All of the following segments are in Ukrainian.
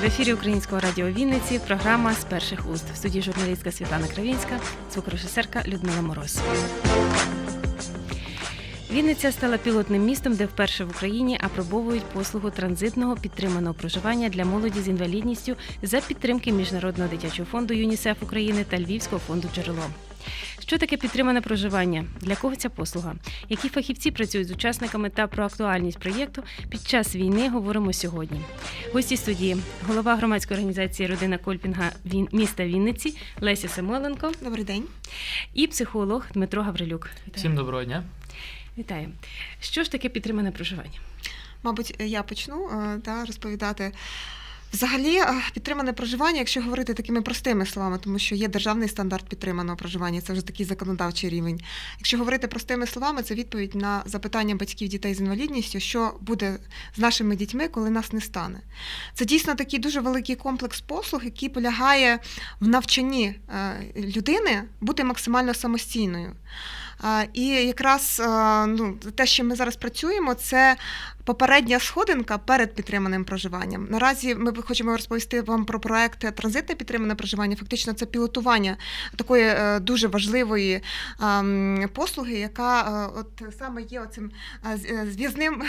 В ефірі Українського радіо Вінниці програма з перших уст. В студії журналістка Світлана Кравінська, звукорежисерка Людмила Мороз. Вінниця стала пілотним містом, де вперше в Україні апробовують послугу транзитного підтриманого проживання для молоді з інвалідністю за підтримки Міжнародного дитячого фонду ЮНІСЕФ України та Львівського фонду Джерело. Що таке підтримане проживання? Для кого ця послуга? Які фахівці працюють з учасниками та про актуальність проєкту під час війни говоримо сьогодні. Гості студії голова громадської організації Родина Кольпінга Він- міста Вінниці Леся Самойленко Добрий день. і психолог Дмитро Гаврилюк. Вітаю. Всім доброго дня. Вітаю. Що ж таке підтримане проживання? Мабуть, я почну е, та, розповідати. Взагалі, е, підтримане проживання, якщо говорити такими простими словами, тому що є державний стандарт підтриманого проживання, це вже такий законодавчий рівень. Якщо говорити простими словами, це відповідь на запитання батьків дітей з інвалідністю, що буде з нашими дітьми, коли нас не стане. Це дійсно такий дуже великий комплекс послуг, який полягає в навчанні е, людини бути максимально самостійною. І якраз е, ну, те, що ми зараз працюємо, це попередня сходинка перед підтриманим проживанням. Наразі ми хочемо розповісти вам про проект транзитне підтримане проживання. Фактично, це пілотування такої е, дуже важливої ем, послуги, яка е, от саме є оцим зв'язним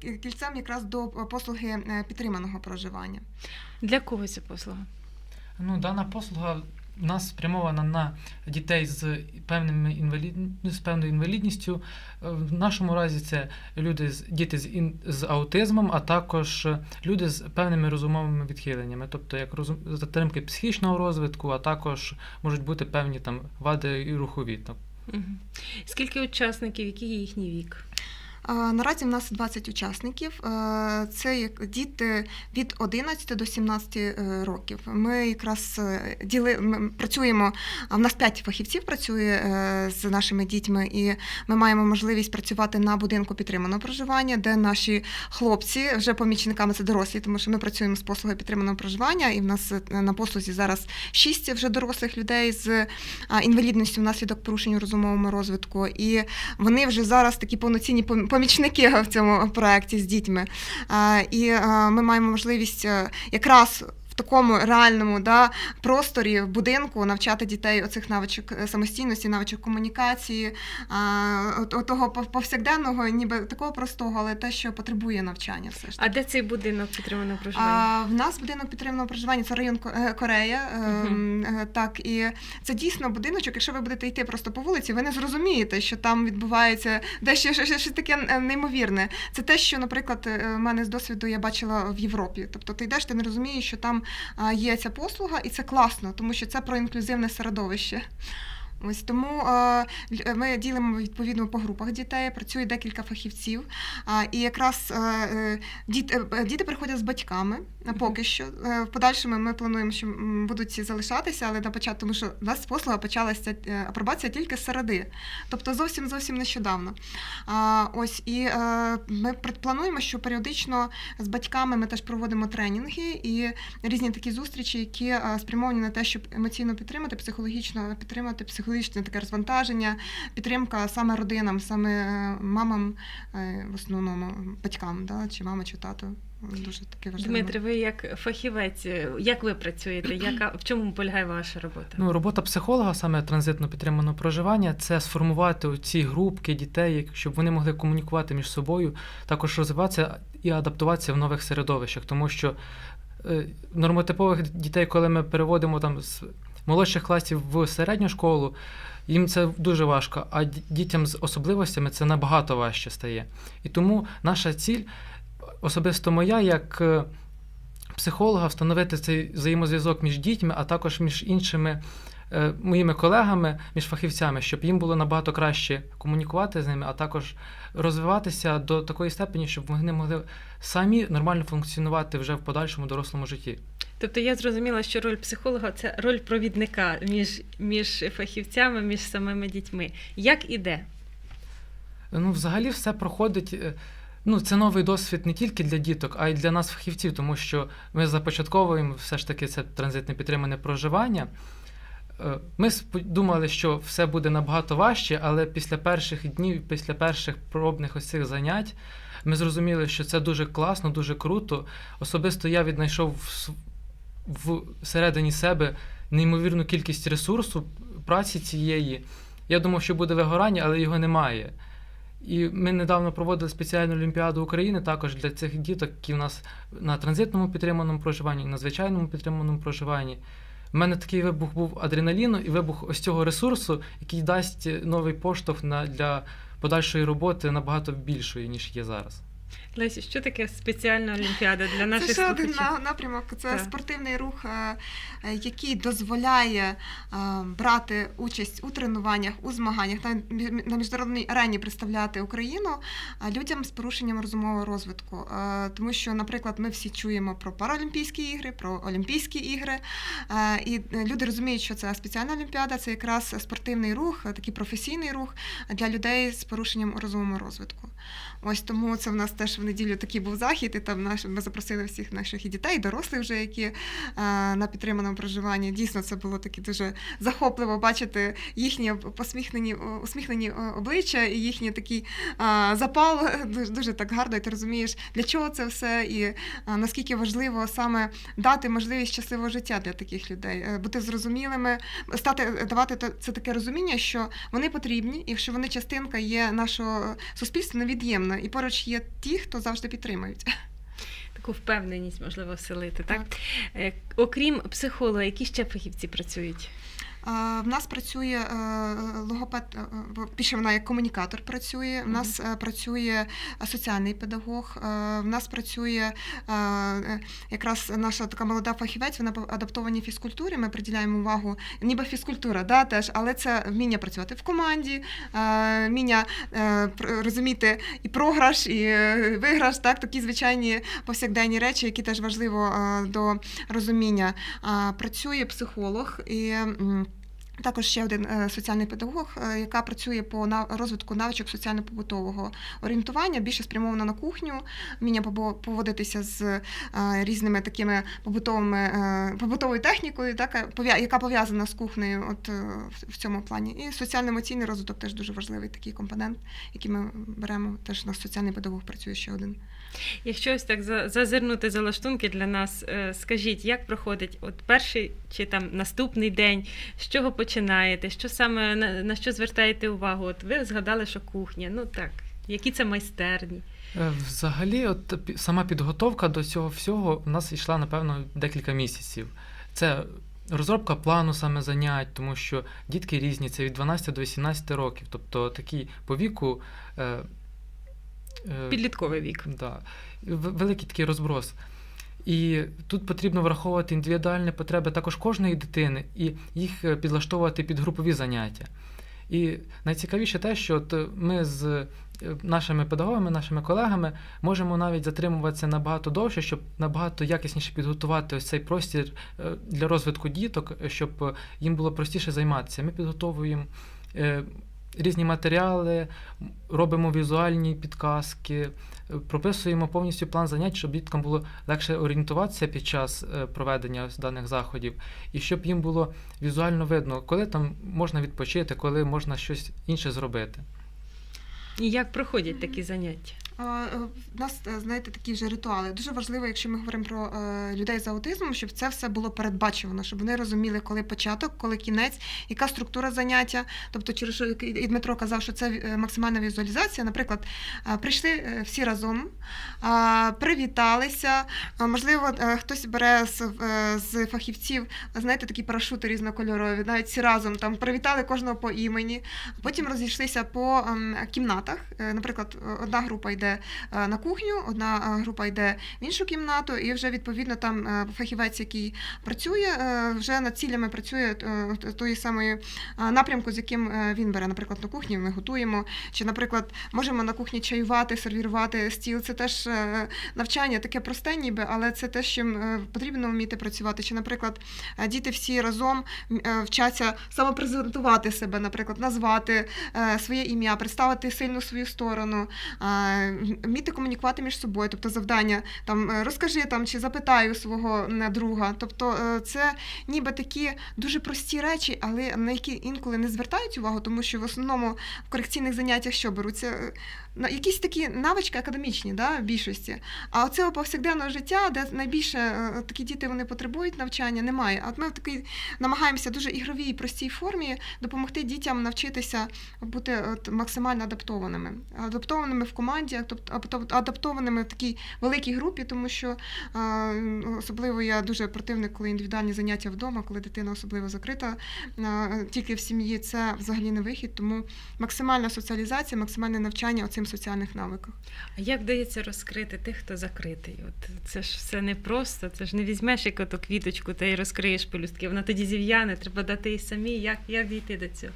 кільцем якраз до послуги підтриманого проживання. Для кого ця послуга? Ну, дана послуга нас спрямована на дітей з певними інвалід... ну, з певною інвалідністю. Е, В нашому разі це люди з діти з, ін... з аутизмом, а також люди з певними розумовими відхиленнями, тобто як розум... затримки психічного розвитку, а також можуть бути певні там вади і рухові. Мгм. Скільки учасників, який їхній вік? Наразі в нас 20 учасників. Е, Це діти від 11 до 17 е, років. Ми якраз е, діли, ми працюємо. В нас 5 фахівців працює з нашими дітьми, і ми маємо можливість працювати на будинку підтриманого проживання, де наші хлопці вже помічниками це дорослі, тому що ми працюємо з послугою підтриманого проживання, і в нас на послузі зараз 6 вже дорослих людей з інвалідністю внаслідок порушень у розумовому розвитку. І вони вже зараз такі повноцінні помічники в цьому проєкті з дітьми. І ми маємо можливість е, якраз. Такому реальному да, просторі в будинку навчати дітей оцих навичок е, самостійності, навичок комунікації, от того пов- повсякденного, ніби такого простого, але те, що потребує навчання, все ж А де цей будинок підтриманого проживання? а, в нас будинок підтриманого проживання це район е, Корея. е, е, Так, і це дійсно будиночок. Якщо ви будете йти просто по вулиці, ви не зрозумієте, що там відбувається дещо щось, таке е, неймовірне. Це те, що, наприклад, е, в мене з досвіду я бачила в Європі. Тобто ти йдеш, ти не розумієш, що там є ця послуга, і це класно, тому що це про інклюзивне середовище. Ось тому е, ми ділимо відповідно по групах дітей, працює декілька фахівців. І якраз е, е, діти, е, приходять з батьками поки що. Е, В подальшому ми плануємо, що будуть ці залишатися, але на початку, тому що у нас послуга почалася е, апробація тільки з середи, тобто зовсім зовсім нещодавно. Ось і е, ми плануємо, що періодично з батьками ми теж проводимо тренінги і різні такі зустрічі, які е, спрямовані на те, щоб емоційно підтримати, психологічно підтримати, психологічне таке розвантаження, підтримка саме родинам, саме е, мамам, е, в основному батькам, да, чи мама, чи тато. Дуже таке важливе. Дмитре, ви як фахівець, як ви працюєте? Яка в чому полягає ваша робота? Ну, робота психолога, саме транзитно підтриманого проживання, це сформувати ці групки дітей, щоб вони могли комунікувати між собою, також розвиватися і адаптуватися в нових середовищах, тому що е, нормотипових дітей, коли ми переводимо там з молодших класів в середню школу, їм це дуже важко, а дітям з особливостями це набагато важче стає. І тому наша ціль, особисто моя, як е, психолога, встановити цей взаємозв'язок між дітьми, а також між іншими е, моїми колегами, між фахівцями, щоб їм було набагато краще комунікувати з ними, а також розвиватися до такої степені, щоб вони могли самі нормально функціонувати вже в подальшому дорослому житті. Тобто я зрозуміла, що роль психолога це роль провідника між, між фахівцями, між самими дітьми. Як іде? Ну, взагалі, все проходить. е, Ну, це новий досвід не тільки для діток, а й для нас, фахівців, тому що ми започатковуємо все ж таки це транзитне підтримане проживання. Е, Ми думали, що все буде набагато важче, але після перших днів, після перших пробних ось цих занять, ми зрозуміли, що це дуже класно, дуже круто. Особисто я віднайшов в, с- в середині себе неймовірну кількість ресурсу праці цієї. Я думав, що буде вигорання, але його немає. І ми недавно проводили спеціальну Олімпіаду України також для цих діток, які в нас на транзитному підтриманому проживанні, на звичайному підтриманому проживанні. У мене такий вибух був адреналіну і вибух ось цього ресурсу, який дасть новий поштовх на, для подальшої роботи набагато більшої, ніж є зараз. Лесі, що таке спеціальна олімпіада для наших Це ще один слухачів? напрямок. Це Так. спортивний рух, е, е, який дозволяє е, брати участь у тренуваннях, у змаганнях на міжнародній арені представляти Україну людям з порушенням розумового розвитку. Тому що, наприклад, ми всі чуємо про Паралімпійські ігри, про Олімпійські ігри, і люди розуміють, що це спеціальна олімпіада, це якраз спортивний рух, такий професійний рух для людей з порушенням розумового розвитку. Ось тому це в нас теж в неділю такий був захід, і там наш, ми запросили всіх наших і дітей, і дорослих вже, які е, на підтриманому проживанні. Дійсно, це було таке дуже захопливо бачити їхні посміхнені, усміхнені обличчя і їхній такий е, запал. Дуже, дуже так гарно, і ти розумієш, для чого це все, і е, наскільки важливо саме дати можливість щасливого життя для таких людей, бути зрозумілими, стати давати це таке розуміння, що вони потрібні, і що вони частинка є нашого суспільства невід'ємна, і поруч є ті, хто завжди підтримують. Таку впевненість можливо вселити, так? так? Окрім психолога, які ще фахівці працюють? Е, В нас працює е, логопед, е, е, більше вона як комунікатор працює. В нас працює соціальний педагог. В нас працює якраз наша така молода фахівець. Вона по адаптованій фізкультурі. Ми приділяємо увагу, ніби фізкультура, да, теж, але це вміння працювати в команді, вміння розуміти і програш, і виграш, так, такі звичайні повсякденні речі, які теж важливо до розуміння. Працює психолог і. Також ще один е, соціальний педагог, е, яка працює по розвитку навичок соціально-побутового орієнтування, більше спрямована на кухню, вміння поводитися з е, різними такими побутовими побутовою технікою, так, яка пов'язана з кухнею, от в- цьому плані. І соціально-емоційний розвиток теж дуже важливий такий компонент, який ми беремо. Теж у соціальний педагог працює ще один. Якщо ось так зазирнути за лаштунки для нас, скажіть, як проходить от перший чи там наступний день, з чого починаєте, що саме на, на що звертаєте увагу? От ви згадали, що кухня, ну так, які це майстерні? Е, Взагалі, от сама підготовка до цього всього в нас йшла, напевно, декілька місяців. Це розробка плану саме занять, тому що дітки різні, це від 12 до 18 років, тобто такі по віку. Е, е, Підлітковий вік. Да. Великий такий розброс. І тут потрібно враховувати індивідуальні потреби також кожної дитини і їх е, підлаштовувати під групові заняття. І найцікавіше те, що от е, ми з е, нашими педагогами, нашими колегами можемо навіть затримуватися набагато довше, щоб набагато якісніше підготувати ось цей простір для розвитку діток, щоб їм було простіше займатися. Ми підготовуємо різні матеріали, робимо візуальні підказки, е, прописуємо повністю план занять, щоб діткам було легше орієнтуватися під час е, проведення даних заходів, і щоб їм було візуально видно, коли там можна відпочити, коли можна щось інше зробити. І як проходять такі заняття? А, е, нас, е, знаєте, такі вже ритуали. Дуже важливо, якщо ми говоримо про е, людей з аутизмом, щоб це все було передбачувано, щоб вони розуміли, коли початок, коли кінець, яка структура заняття. Тобто, через що і Дмитро казав, що це максимальна візуалізація. Наприклад, прийшли всі разом, привіталися. Можливо, хтось бере з, з фахівців, знаєте, такі парашути різнокольорові, навіть всі разом там привітали кожного по імені. Потім розійшлися по ем, кімнатах. Наприклад, одна група йде е, на кухню, одна е, група йде в іншу кімнату, і вже відповідно там е, фахівець, який працює, вже над цілями працює тої самої напрямку, з яким він бере. Наприклад, на кухні ми готуємо. Чи, наприклад, можемо на кухні чаювати, сервірувати стіл. Це теж навчання таке просте, ніби, але це те, з чим потрібно вміти працювати. Чи, наприклад, діти всі разом вчаться самопрезентувати себе, наприклад, назвати своє ім'я, представити сильну свою сторону, вміти комунікувати між собою, тобто завдання там е, розкажи там чи запитай у свого друга. Тобто е, це ніби такі дуже прості речі, але на які інколи не звертають увагу, тому що в основному в корекційних заняттях що беруться е, на якісь такі навички академічні, да, в більшості. А оцього повсякденного життя, де найбільше такі діти вони потребують навчання, немає. А от ми в такій намагаємося дуже ігровій простій формі допомогти дітям навчитися бути от, максимально адаптованими. Адаптованими в команді, адаптованими в такій великій групі, тому що особливо я дуже противник, коли індивідуальні заняття вдома, коли дитина особливо закрита тільки в сім'ї, це взагалі не вихід. Тому максимальна соціалізація, максимальне навчання оцим соціальних навиках. А як вдається розкрити тих, хто закритий? От це ж все непросто, це ж не візьмеш як квіточку та й розкриєш пелюстки. Вона тоді зів'яне, треба дати їй самі. Як, як дійти до цього?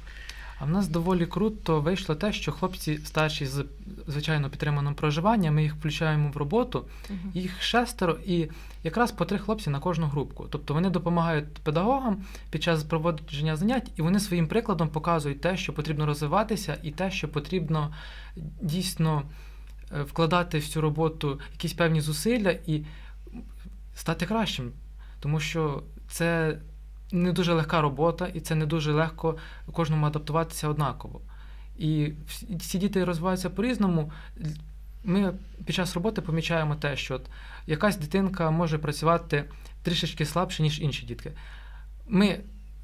А в нас доволі круто вийшло те, що хлопці старші з звичайно підтриманим проживанням, ми їх включаємо в роботу, їх шестеро, і якраз по три хлопці на кожну групку. Тобто вони допомагають педагогам під час проводження занять, і вони своїм прикладом показують те, що потрібно розвиватися, і те, що потрібно дійсно е, вкладати в цю роботу якісь певні зусилля і стати кращим. Тому що це не дуже легка робота, і це не дуже легко кожному адаптуватися однаково. І всі- діти розвиваються по-різному. Ми під час роботи помічаємо те, що от якась дитинка може працювати трішечки слабше, ніж інші дітки. Ми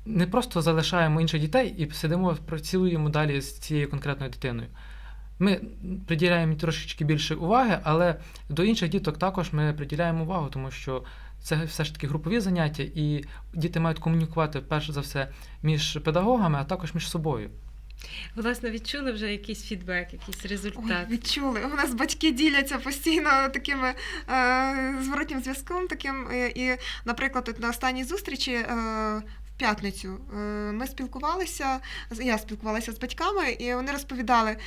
не просто залишаємо інших дітей і сидимо, працюємо далі з цією конкретною дитиною. Ми приділяємо трошечки більше уваги, але до інших діток також ми приділяємо увагу, тому що це все ж таки групові заняття, і діти мають комунікувати перш за все між педагогами, а також між собою. Власне, відчули вже якийсь фідбек, якийсь Ой, відчули. У нас батьки діляться постійно такими е, зворотнім зв'язком. Таким, е, і, наприклад, от на останній зустрічі. Е, в П'ятницю е, ми спілкувалися, я спілкувалася з батьками, і вони розповідали,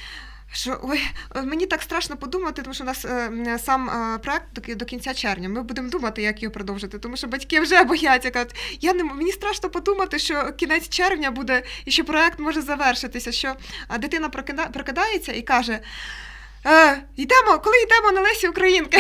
що ой, е, мені так страшно подумати, тому що у нас е, сам е, проект до, до кінця червня. Ми будемо думати, як його продовжити, тому що батьки вже бояться. кажуть, я не мені страшно подумати, що кінець червня буде і що проект може завершитися. Що дитина прокида- прокидається і каже. Е, йдемо, коли йдемо на Лесі Українки.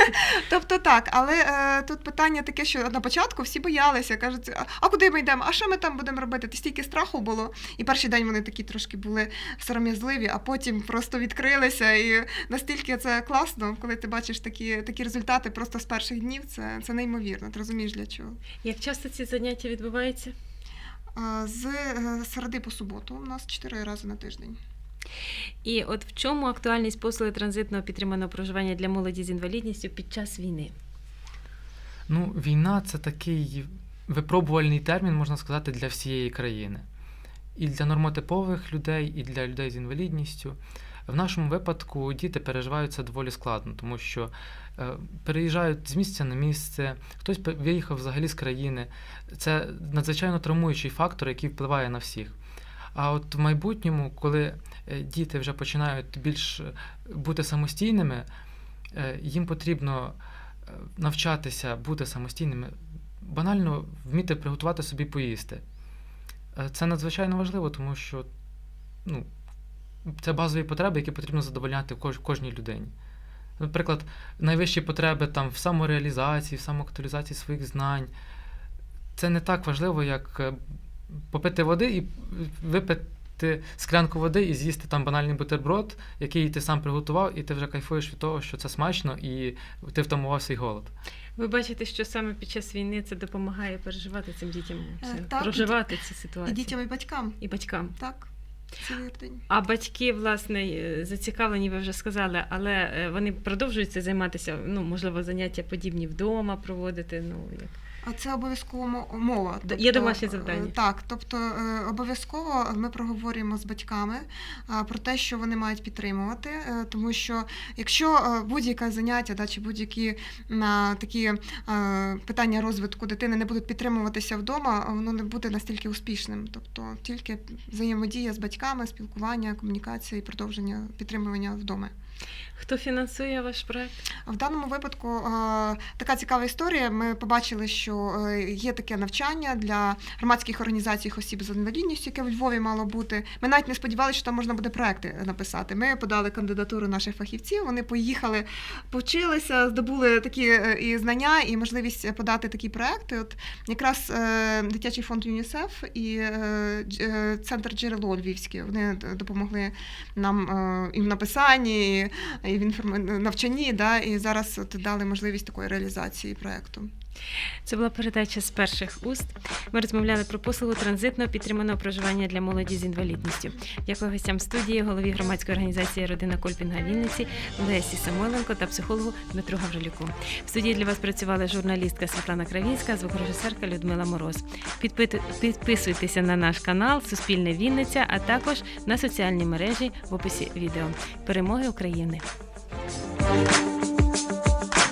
тобто так, але е, тут питання таке, що на початку всі боялися, кажуть, а, а куди ми йдемо? А що ми там будемо робити? Ти стільки страху було. І перший день вони такі трошки були сором'язливі, а потім просто відкрилися. І настільки це класно, коли ти бачиш такі, такі результати просто з перших днів, це, це неймовірно. Ти розумієш для чого. Як часто ці заняття відбуваються? З е, середи по суботу у нас чотири рази на тиждень. І от в чому актуальність послуги транзитного підтриманого проживання для молоді з інвалідністю під час війни? Ну, війна це такий випробувальний термін, можна сказати, для всієї країни. І для нормотипових людей, і для людей з інвалідністю. В нашому випадку діти переживають це доволі складно, тому що е, переїжджають з місця на місце, хтось виїхав взагалі з країни. Це надзвичайно травмуючий фактор, який впливає на всіх. А от в майбутньому, коли е, діти вже починають більш е, бути самостійними, е, їм потрібно навчатися бути самостійними, банально вміти приготувати собі поїсти. Це надзвичайно важливо, тому що ну, це базові потреби, які потрібно задовольняти кожній людині. Наприклад, найвищі потреби там в самореалізації, в самоактуалізації своїх знань. Це не так важливо, як попити води і випити склянку води і з'їсти там банальний бутерброд, який ти сам приготував, і ти вже кайфуєш від того, що це смачно, і ти втамував свій голод. Ви бачите, що саме під час війни це допомагає переживати цим дітям, Е, це, так, проживати ці І дітям, і батькам. і батькам. Так. А батьки, власне, е, зацікавлені, ви вже сказали, але е, вони продовжують це займатися, ну, можливо, заняття подібні вдома проводити. Ну, як. А це обов'язково мо- мова. Д- є домашнє е, завдання. Так, тобто е, обов'язково ми проговорюємо з батьками про те, що вони мають підтримувати, е, тому що якщо е, будь-яке заняття да, чи будь-які такі е, питання розвитку дитини не будуть підтримуватися вдома, воно не буде настільки успішним. Тобто тільки взаємодія з батьками, спілкування, комунікація і продовження підтримування вдома. Хто фінансує ваш проект? В даному випадку е, така цікава історія. Ми побачили, що е, є таке навчання для громадських організацій осіб з інвалідністю, яке в Львові мало бути. Ми навіть не сподівалися, що там можна буде проекти написати. Ми подали кандидатуру наших фахівців. Вони поїхали, повчилися, здобули такі е, і знання, і можливість подати такі проекти. От якраз дитячий фонд ЮНІСЕФ і центр джерело Львівське. Вони допомогли нам і в написанні. І, в інформ... навчанні, да, і зараз от дали можливість такої реалізації проекту. Це була передача з перших уст. Ми розмовляли про послугу транзитного підтриманого проживання для молоді з інвалідністю. Дякую гостям студії, голові громадської організації Родина Кольпінга Вінниці Лесі Самойленко та психологу Дмитру Гаврилюку. В студії для вас працювали журналістка Світлана Кравінська, звукорежисерка Людмила Мороз. Підписуйтеся на наш канал Суспільне Вінниця, а також на соціальні мережі в описі відео. Перемоги України!